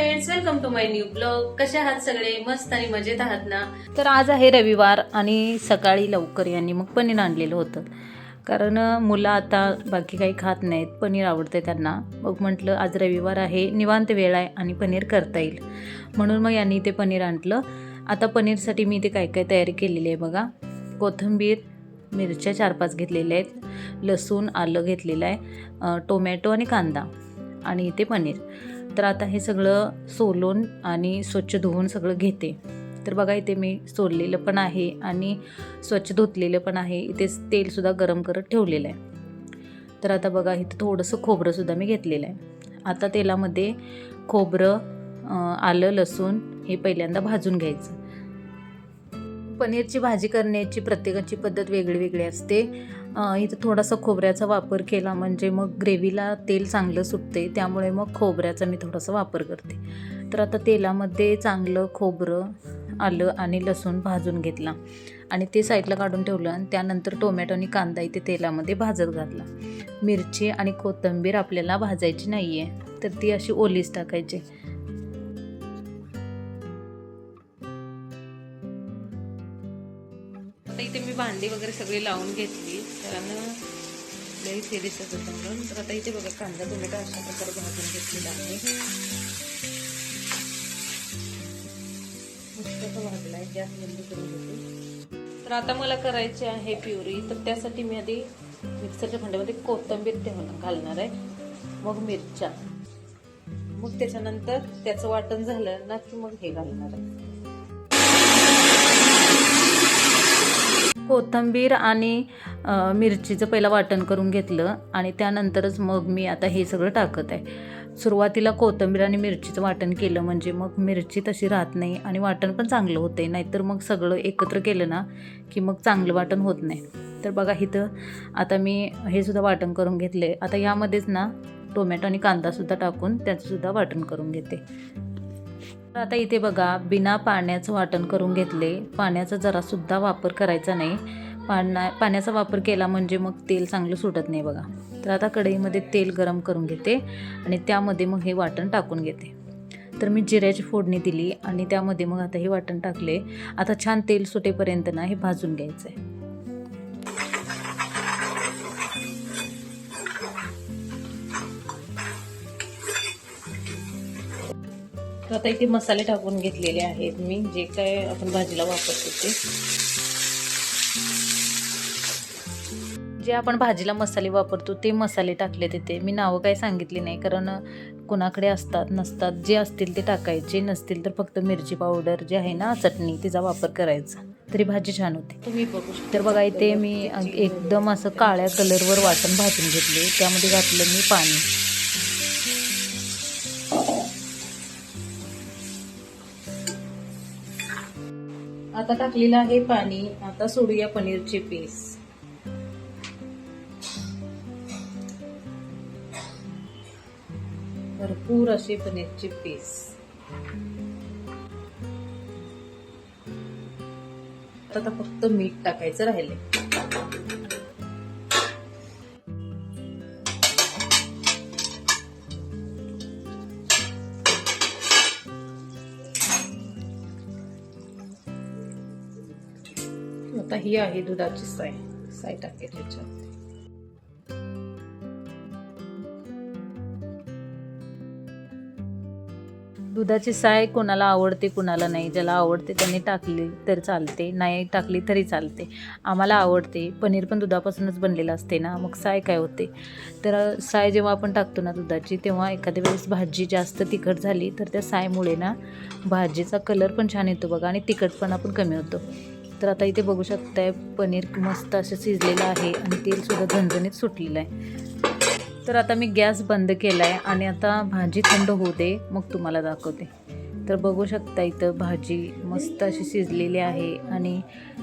Welcome to my new blog कसे आहात सगळे? मस्त आणि मजेत आहात ना? तर आज आहे रविवार आणि सकाळी लवकर यांनी मग पनीर आणलेलं होतं. कारण मुलं आता बाकी काही खात नाहीत पनीर आवडते त्यांना. मग म्हटलं आज रविवार आहे निवांत वेळ आहे आणि पनीर करता येईल. म्हणून मग यांनी ते पनीर आणलं. आता पनीरसाठी मी ते काय काय तयारी केलेली आहे बघा. कोथिंबीर मिरच्या चार पाच घेतलेल्या आहेत. लसूण आलं घेतलेलं आहे. टोमॅटो आणि कांदा. आणि इथे पनीर. तर आता हे सगळं सोलून आणि स्वच्छ धुवून सगळं घेते. तर बघा इथे मी सोललेलं पण आहे आणि स्वच्छ धुतलेलं पण आहे. इथे तेलसुद्धा गरम करत ठेवलेलं आहे. तर आता बघा इथं थोडंसं खोबरंसुद्धा मी घेतलेलं आहे. आता तेलामध्ये खोबरं आलं लसूण हे पहिल्यांदा भाजून घ्यायचं. पनीरची भाजी करण्याची प्रत्येकाची पद्धत वेगळी वेगळी असते. इथं थोडासा खोबऱ्याचा वापर केला म्हणजे मग ग्रेव्हीला तेल चांगलं सुटते त्यामुळे मग खोबऱ्याचा मी थोडासा वापर करते. तर आता तेलामध्ये चांगलं खोबरं आलं आणि लसूण भाजून घेतला. आणि ते साईडला काढून ठेवलं आणि त्यानंतर टोमॅटो आणि कांदा इथे तेलामध्ये भाजत घातला. मिरची आणि कोथिंबीर आपल्याला भाजायची नाही आहे तर ती अशी ओलीच टाकायची. भांडी वगैरे सगळी लावून घेतली. त्यानं लई ते दिसत होतं म्हणून. तर आता इथे बघा कांदा टोमॅटो अशा प्रकारे भाजून घेतलेला आहे. मस्त असं भाजलाय गॅस बंद करून घेते तर आता मला करायची आहे प्युरी. तर त्यासाठी मी आधी मिक्सरच्या भांड्यामध्ये कोथिंबीर ठेवून घालणार आहे. मग मिरच्या. मग त्याच्यानंतर त्याचं वाटण झालं ना की मग हे घालणार आहे. कोथिंबीर आणि मिरचीचं पहिलं वाटण करून घेतलं आणि त्यानंतरच मग मी आता हे सगळं टाकत आहे. सुरुवातीला कोथिंबीर आणि मिरचीचं वाटण केलं म्हणजे मग मिरची तशी राहत नाही आणि वाटण पण चांगलं होते नाहीतर मग सगळं एकत्र केलं ना की मग चांगलं वाटण होत नाही. तर बघा इथं आता मी हे सुद्धा वाटण करून घेतले आता यामध्येच ना टोमॅटो आणि कांदासुद्धा टाकून त्याचंसुद्धा वाटण करून घेते. तर आता इथे बघा बिना पाण्याचं वाटण करून घेतले. पाण्याचा जरासुद्धा वापर करायचा नाही. पाण्या पाण्याचा वापर केला म्हणजे मग तेल चांगलं सुटत नाही बघा. तर आता कढईमध्ये तेल गरम करून घेते आणि त्यामध्ये मग हे वाटण टाकून घेते. तर मी जिऱ्याची फोडणी दिली आणि त्यामध्ये मग आता हे वाटण टाकले. आता छान तेल सुटेपर्यंत ना हे भाजून घ्यायचं आहे तर आता इथे मसाले टाकून घेतलेले आहेत मी जे काय आपण भाजीला वापरतो ते. जे आपण भाजीला मसाले वापरतो ते मसाले टाकले तिथे मी नावं काही सांगितली नाही कारण कुणाकडे असतात नसतात. जे असतील ते टाकायचे नसतील तर फक्त मिरची पावडर जे आहे ना चटणी तिचा वापर करायचा. तरी भाजी छान होते. तुम्ही बघू तर बघा इथे मी एकदम असं काळ्या कलरवर वाटण भाजून घेतले. त्यामध्ये घातलं मी पाणी. आता टाकलेलं आहे पाणी. आता सोडूया पनीरचे पीस. भरपूर असे पनीरचे पीस. आता फक्त मीठ टाकायचं राहिले आता ही आहे दुधाची साय साय टाकते त्याच्यात. दुधाची साय कोणाला आवडते कोणाला नाही. ज्याला आवडते त्यांनी टाकली तर चालते नाही टाकली तरी चालते. आम्हाला आवडते. पनीर पण दुधापासूनच बनलेलं असते ना. मग साय काय होते? तर साय जेव्हा आपण टाकतो ना दुधाची तेव्हा एखाद्या वेळेस भाजी जास्त तिखट झाली तर त्या सायमुळे ना भाजीचा कलर पण छान येतो बघा आणि तिखटपणा पण कमी होतो. तर आता इथे बघू शकताय पनीर मस्त असं शिजलेलं आहे आणि तेलसुद्धा झणझणीत सुटलेलं आहे. तर आता मी गॅस बंद केला आहे आणि आता भाजी थंड होऊ दे मग तुम्हाला दाखवते. तर बघू शकता इथं भाजी मस्त अशी शिजलेली आहे आणि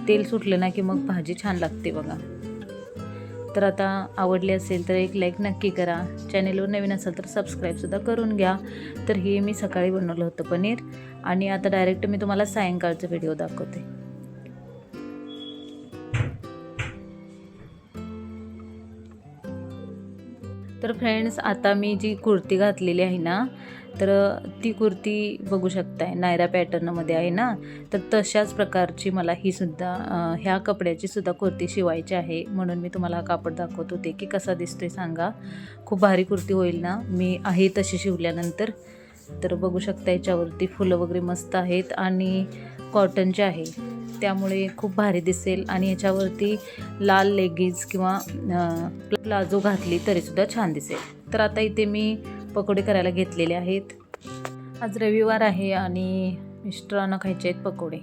तेल सुटलं ना की मग भाजी छान लागते बघा. तर आता आवडली असेल तर एक लाईक नक्की करा. चॅनेलवर नवीन असेल तर सबस्क्राईबसुद्धा करून घ्या. तर हे मी सकाळी बनवलं होतं पनीर आणि आता डायरेक्ट मी तुम्हाला सायंकाळचा व्हिडिओ दाखवते. तर फ्रेंड्स आता मी जी कुर्ती घातलेली आहे ना तर ती कुर्ती बघू शकताय नायरा पॅटर्नमध्ये आहे ना. तर तशाच प्रकारची मला ही सुद्धा ह्या कपड्याची सुद्धा कुर्ती शिवायची आहे. म्हणून मी तुम्हाला हा कापड दाखवत होते की कसा दिसतोय सांगा. खूप भारी कुर्ती होईल ना. मी आहे तशी शिवल्यानंतर. तर बघू शकता याच्यावरती फुलं वगैरे मस्त आहेत आणि कॉटनचे आहे. त्यामुळे खूप भारी दिसेल आणि ह्याच्यावरती लाल लेगीज किंवा प्लाजो प्लाझो घातली तरीसुद्धा छान दिसेल. तर आता इथे मी पकोडे करायला घेतलेले आहेत. आज रविवार आहे आणि मिस्टरांना खायचे आहेत पकोडे.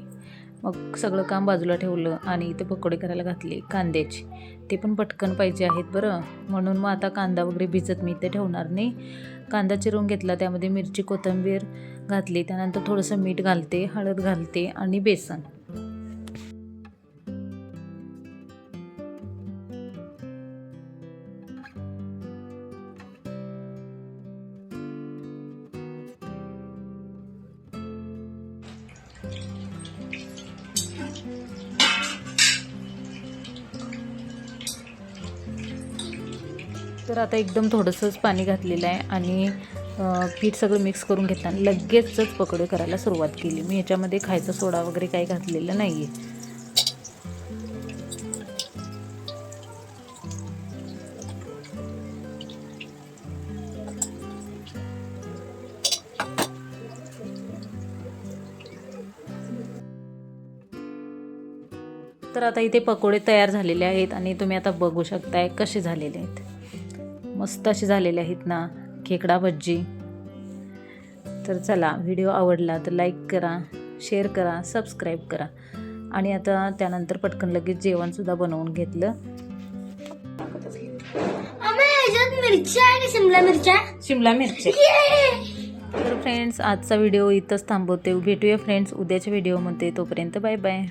मग सगळं काम बाजूला ठेवलं आणि इथे पकोडे करायला घातले कांद्याचे. ते पण पटकन पाहिजे आहेत बरं. म्हणून मग आता कांदा वगैरे भिजत मी इथे ठेवणार नाही. कांदा चिरून घेतला त्यामध्ये मिरची कोथिंबीर घातली त्यानंतर थोडंसं मीठ घालते हळद घालते आणि बेसन. तर आता एकदम थोडंसंच पाणी घातलेलं आहे आणि पीठ सगळं मिक्स करून घेताना लगेचच पकोडे करायला सुरुवात केली. मी याच्यामध्ये खायचा सोडा वगैरे काही घातलेलं नाही आहे तर आता इथे पकोडे तयार झालेले आहेत आणि तुम्ही आता बघू शकताय कसे झालेले आहेत. मस्त असे झालेले आहेत ना खेकडा भज्जी. तर चला व्हिडिओ आवडला तर लाईक करा शेअर करा सबस्क्राईब करा. आणि आता त्यानंतर पटकन लगेच जेवणसुद्धा बनवून घेतलं. मिरच्या शिमला मिरच्या. शिमला मिरची. ये! तर फ्रेंड्स आजचा व्हिडिओ इथंच थांबवते. भेटूया फ्रेंड्स उद्याच्या व्हिडिओमध्ये तोपर्यंत बाय बाय